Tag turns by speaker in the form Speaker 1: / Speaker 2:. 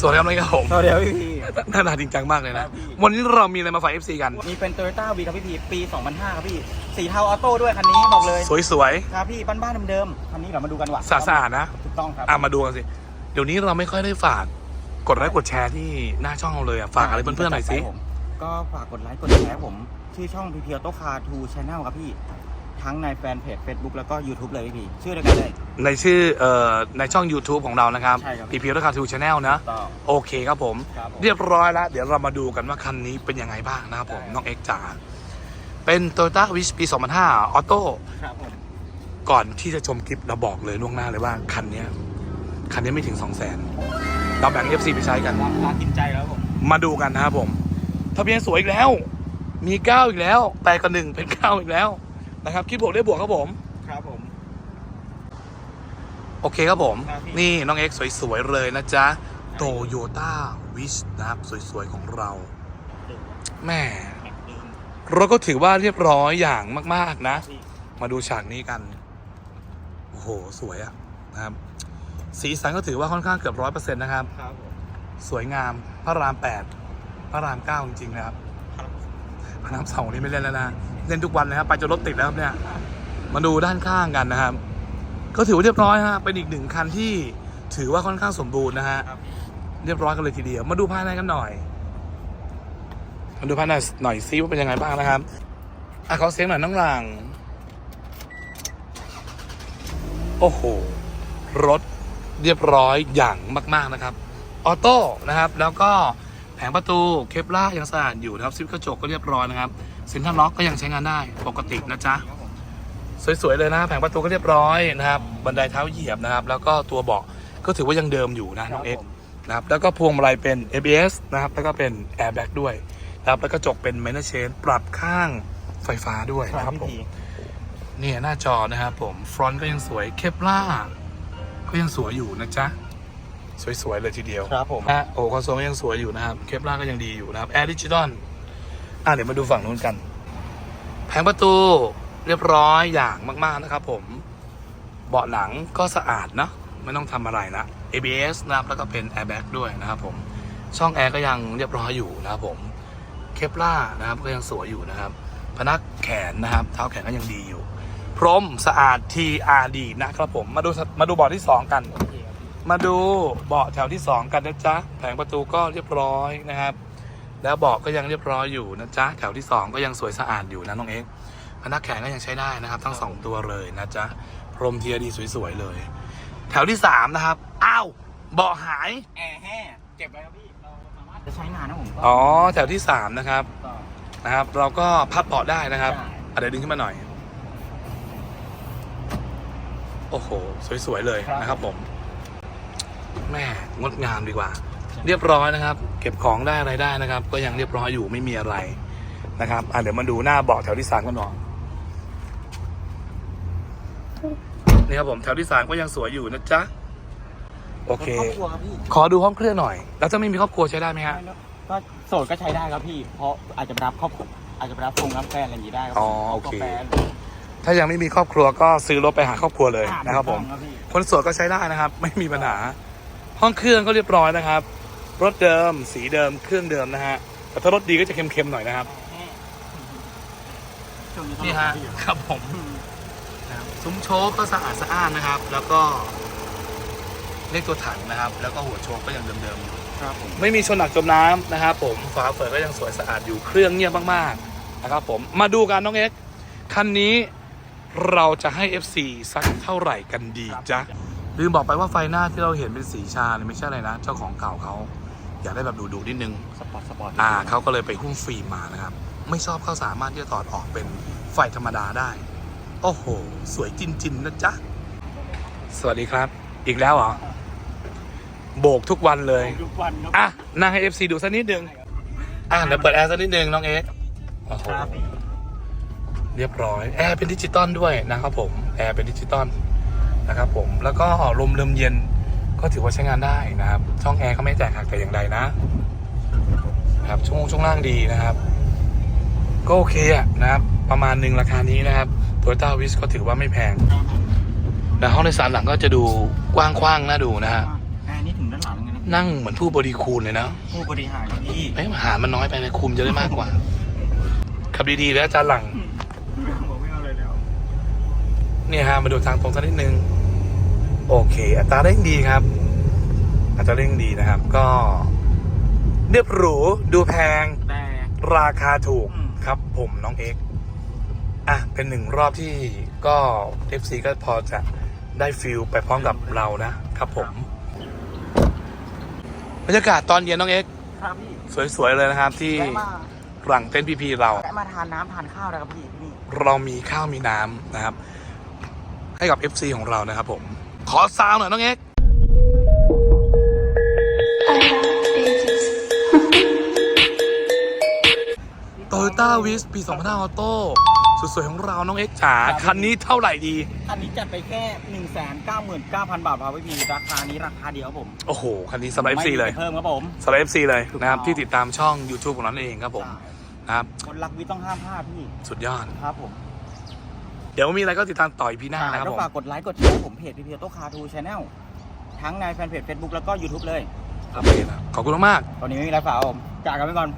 Speaker 1: สวัสดีครับน้องเอกครับผม
Speaker 2: สวัสดีครับพี่พี
Speaker 1: หน้าตาจริงจังมากเลย
Speaker 2: ครั
Speaker 1: นะ
Speaker 2: บพี่
Speaker 1: วันนี้เรามีอะไรมาฝาก FC กัน
Speaker 2: มีเป็น Toyota V ครับพี่พีปี 2005 ครับพี่สีเทาออโต้ด้วยคันนี้บอกเลย
Speaker 1: สวย
Speaker 2: ครับพี่บ้านๆเดิมๆคันนี้เรามาดูกันว่ะ
Speaker 1: ๆสะอาดๆนะ
Speaker 2: ถูกต้องครับ
Speaker 1: อะมาดูกันสิ เดี๋ยวนี้เราไม่ค่อยได้ฝาก กดไลค์กดแชร์ที่หน้าช่องเราเลยอะฝากอะไรเพื่อนๆหน่อยสิ
Speaker 2: ผมก็ฝากกดไลค์กดแชร์ผม ชื่อช่องพีพีออโต้คาร์ทูชแนลครับพี่ ทั้งในแฟนเพจ Facebook แล้วก็ YouTube เลยพี่พีชื่อเดียวกันเลย
Speaker 1: ในชื่อเอ่อในช่อง YouTube ของเรานะครับ
Speaker 2: ใช่ครับ
Speaker 1: พีพีรัคาทูชาแนลนะ
Speaker 2: ต่อ
Speaker 1: โอเคครับผม
Speaker 2: ครับผม
Speaker 1: เรียบร้อยแล้ว เดี๋ยวเรามาดูกันว่าคันนี้เป็นยังไงบ้างนะครับผม
Speaker 2: ได้
Speaker 1: น้องเอ็กจ๋าเป็น Toyota Wish ปี 2005 ออโต้
Speaker 2: ครับผม
Speaker 1: ก่อนที่จะชมคลิปเราบอกเลยล่วงหน้าเลยว่า คันเนี้ยคันนี้ไม่ถึง 2 0 0 0 0 0เราแบ่ง FC ไปใช้กัน
Speaker 2: ราคากินใจแล้วผม
Speaker 1: มาดูกันนะครับผม ทะเบียนสวยอีกแล้ว มีเก้าอีกแล้วแปดกับหนึ่งเป็นเก้าอีกแล้ว นะครับคิดบวกได้บวกครับผม
Speaker 2: ครับผม
Speaker 1: โอเคครับผม
Speaker 2: ครับพี่
Speaker 1: นี่น้องเอ็กซ์สวยๆเลยนะจ๊ะโตโยต้าวิชนะครับสวยๆของเราแม่
Speaker 2: แม็กเดิม
Speaker 1: รถก็ถือว่าเรียบร้อยอย่างมากๆนะ
Speaker 2: พี่
Speaker 1: มาดูฉากนี้กัน โอ้โห สวยอะนะครับ สีสันก็ถือว่าค่อนข้างเกือบร้อยเปอร์เซ็นต์นะครับ
Speaker 2: ครับผม
Speaker 1: สวยงามพระรามแปดพระรามเก้าจริงๆนะครับ
Speaker 2: ครับ
Speaker 1: พระรามสองนี่ไม่เล่นแล้วนะ เล่นทุกวันเลยครับ ไปจนรถติดแล้วเนี่ย มาดูด้านข้างกันนะครับ ก็ถือว่าเรียบร้อยฮะ เป็นอีกหนึ่งคันที่ถือว่าค่อนข้างสมบูรณ์นะฮะ เรียบร้อยกันเลยทีเดียว มาดูภายในกันหน่อย มาดูภายในหน่อยซิว่าเป็นยังไงบ้างนะครับ อะเขอเสียงหน่อยน้องหลัง โอ้โห รถเรียบร้อยอย่างมาก ๆนะครับ ออโต้นะครับ แล้วก็ แผงประตูเคปล่ายังสะอาดอยู่นะครับซิปกระจกก็เรียบร้อยนะครับสินทันล็อกก็ยังใช้งานได้ปกตินะจ๊ะ
Speaker 2: ครับผม
Speaker 1: สวยๆเลยนะแผงประตูก็เรียบร้อยนะครับบันไดเท้าเหยียบนะครับ แล้วก็ตัวเบาะก็ถือว่ายังเดิมอยู่นะน้องเอ็กซ์นะครับแล้วก็พวงมาลัยเป็น ABS นะครับแล้วก็เป็น Airbag ด้วยนะครับแล้วก็จกเป็น Minor Chain ปรับข้างไฟฟ้าด้วย
Speaker 2: ค
Speaker 1: นะค
Speaker 2: รั
Speaker 1: รั
Speaker 2: บบ
Speaker 1: ผม
Speaker 2: พี่
Speaker 1: เนี่ยหน้าจอนะครับผมฟรอนต์ก็ยังสวยเคปล่าก็ยังสวยอยู่นะจ๊ะ สวยๆเลยทีเดียว
Speaker 2: ครับผม
Speaker 1: นะโอ้คอนโซลก็ยังสวยอยู่นะครับเคปล่าก็ยังดีอยู่นะครับแอร์ดิจิตอลอะเดี๋ยวมาดูฝั่งนู้นกัน แผงประตูเรียบร้อยอย่างมากๆนะครับ ผมเบาะหลังก็สะอาดเนอะไม่ต้องทำอะไรนะ ABS นะครับแล้วก็เป็น airbag ด้วยนะครับผมช่องแอร์ก็ยังเรียบร้อยอยู่นะครับผมเคปล่านะครับก็ยังสวยอยู่นะครับ พนักแขนนะครับ เท้าแขนก็ยังดีอยู่ พรมสะอาด TRD นะครับผมมาดูมาดูเบาะที่ 2 กัน มาดูเบาะแถวที่ 2 กันนะจ๊ะแผงประตูก็เรียบร้อยนะครับ แล้วเบาะก็ยังเรียบร้อยอยู่นะจ๊ะแถวที่ 2 ก็ยังสวยสะอาดอยู่นะน้องเอ็กซ์พนักแขนก็ยังใช้ได้นะครับ ทั้ง 2 ตัวเลยนะจ๊ะพรม TRD สวยๆเลย แถวที่3นะครับอ้าวเบาะหาย
Speaker 2: แอร์แห้เก็บไว้ครับพี่เราสามารถจะใช้งานนะผมก็
Speaker 1: อ๋อแถวที่3นะครับ
Speaker 2: ก็
Speaker 1: นะครับ เราก็พับเบาะได้นะครับ
Speaker 2: ได้
Speaker 1: อะเดี๋ยวดึงขึ้นมาหน่อย โอ้โห สวยๆเลยนะครับผม แม่งดงามดีกว่า เรียบร้อยนะครับ เก็บของได้อะไรได้นะครับ ก็ยังเรียบร้อยอยู่ไม่มีอะไรนะครับอะเดี๋ยวมาดูหน้าเบาะแถวที่สามกันหน่อยนี่ครับผมแถวที่สามก็ยังสวยอยู่นะจ๊ะโอเค
Speaker 2: ครอบครัวครับพี่
Speaker 1: ขอดูห้องเครื่องหน่อย แล้วถ้าไม่มีครอบครัวใช้ได้ไหมฮะ
Speaker 2: ก็โสดก็ใช้ได้ครับพี่ เพราะอาจจะไปรับครอบครัวอาจจะไปรับฟงรับแฟนอะไรอย่างนี้ได้ครั
Speaker 1: อ๋อ
Speaker 2: ผม
Speaker 1: โอเค
Speaker 2: รับแฟน
Speaker 1: ถ้ายังไม่มีครอบครัวก็ซื้อรถไปหาครอบครัวเลย
Speaker 2: อ่า
Speaker 1: นะครับผม
Speaker 2: ถูกต้องพี่
Speaker 1: คนโสดก็ใช้ได้นะครับ ไม่มีปัญหา ห้องเครื่องก็เรียบร้อยนะครับ รถเดิม สีเดิม เครื่องเดิมนะฮะ แต่ถ้ารถดีก็จะเค็มๆหน่อยนะครับ
Speaker 2: ช่วงต้อง
Speaker 1: นี่ฮะ
Speaker 2: พี่
Speaker 1: ครับผมนะครับซุ้มโชคก็สะอาดสะอ้านนะครับ แล้วก็เลขตัวถังนะครับ แล้วก็หัวโชคก็ยังเดิมๆอยู่
Speaker 2: ครับผม
Speaker 1: ไม่มีชนหนักจมน้ำนะครับผม ฝาเปิดก็ยังสวยสะอาดอยู่เครื่องเงียบมากๆนะครับผม มาดูกันน้องเอ็กซ์คันนี้เราจะให้ FC สักเท่าไหร่กันดีจ๊ะ ลืมบอกไปว่าไฟหน้าที่เราเห็นเป็นสีชาเนี่ยไม่ใช่อะไรนะ เจ้าของเก่าเขาอยากได้แบบดูๆนิดนึง
Speaker 2: สปอร์ตสปอร์ต
Speaker 1: อ่าเขาก็เลยไปหุ้มฟิล์มมานะครับ ไม่ชอบเขาสามารถที่จะถอดออกเป็นไฟธรรมดาได้ โอ้โห สวยจรินๆนะจ๊ะ สวัสดีครับ อีกแล้วเหรอ โบกทุกวันเลย
Speaker 2: ทุกวันครับ
Speaker 1: อะนั่งให้ FC ดูสักนิดนึง อะเดี๋ยวเปิดแอร์สักนิดนึงน้องเอ็กซ์โอ้โห
Speaker 2: ครับพี่
Speaker 1: เรียบร้อย แอร์เป็นดิจิตอลด้วยนะครับผม แอร์เป็นดิจิตอล นะครับผมแล้วก็ลมเริ่มเย็นก็ถือว่าใช้งานได้นะครับ ช่องแอร์ก็ไม่แตกหักแต่อย่างใดนะนะ ครับช่วงช่วงล่างดีนะครับ ก็โอเคอะนะครับ ประมาณหนึ่งราคานี้นะครับ Toyota w i s ก็ถือว่าไม่แพงแต่ห้องโดยสารหลังก็จะดูกว้างๆน่าดูนะฮะ
Speaker 2: แอร์นี่ถึงด้านหลังเลยนะ
Speaker 1: นั่งเหมือนผู้บริคูณเลยนะ
Speaker 2: ผู้บริหารครับพี่
Speaker 1: เอ้ยอาหารมันน้อยไปนะคุมจะได้มากกว่าขับดีๆแล้วอาจารย์หลัง
Speaker 2: บอกไม่เอาเลยแล้ว
Speaker 1: เนี่ยฮะมาดูทางตรงสักนิดนึง โอเค อัตราเร่งดีครับ อัตราเร่งดีนะครับ ก็เรียบหรูดูแพง
Speaker 2: แต่
Speaker 1: ราคาถูก
Speaker 2: อืม
Speaker 1: ครับผมน้องเอ็กซ์อะ เป็นหนึ่งรอบที่ก็ FC ก็พอจะได้ฟิลไปพร้อมกับเรานะครับผมบรรยากาศตอนเย็นน้องเอ็กซ์
Speaker 2: ครับพี่
Speaker 1: สวยๆเลยนะครับ ที่
Speaker 2: แวะมา
Speaker 1: หลังเต้นพีพีเรา
Speaker 2: แวะมาทานน้ำทานข้าวนะครับพี่ที่นี่เรา
Speaker 1: เรามีข้าวมีน้ำนะครับ ให้กับ FC ของเรานะครับผม ขอซาวหน่อยน้องเอ็ก
Speaker 3: I have babies.
Speaker 1: โตโยต้าวิสปี2005ออโต้สุดสวยของเราน้องเอ็กจ๋าคันนี้เท่าไหร่ดี
Speaker 2: อันนี้จัดไปแค่1นึ่งแสนเก้าหมื่นเก้าพันบาทครับพี่ราคานี้ราคาเดียวครับผม
Speaker 1: โอ้โห คันนี้สำหรับ FC เลย
Speaker 2: ไม่มีเพิ่มครับผม
Speaker 1: สำหรับ FC เลยนะครับ
Speaker 2: ถูกต้อง
Speaker 1: ที่ติดตามช่อง YouTube ของเราเองครับผมนะครับ
Speaker 2: คนรักวิทย์ต้องห้ามพลาดพี่
Speaker 1: สุดยอด
Speaker 2: ครับผม
Speaker 1: เดี๋ยวมีอะไรก็ติดตามต่ออีพีหน้านะครับ
Speaker 2: ก็
Speaker 1: ผม
Speaker 2: ฝากกดไลค์กดแชร์ผมเพจพีพีโต้คาทูชาแนลทั้งในแฟนเพจ Facebook แล้วก็ YouTube เลย
Speaker 1: โอเคนะขอบคุณมากๆ
Speaker 2: ตอนนี้ไม่มีอะไรฝากครับผมจากกันไปก่อน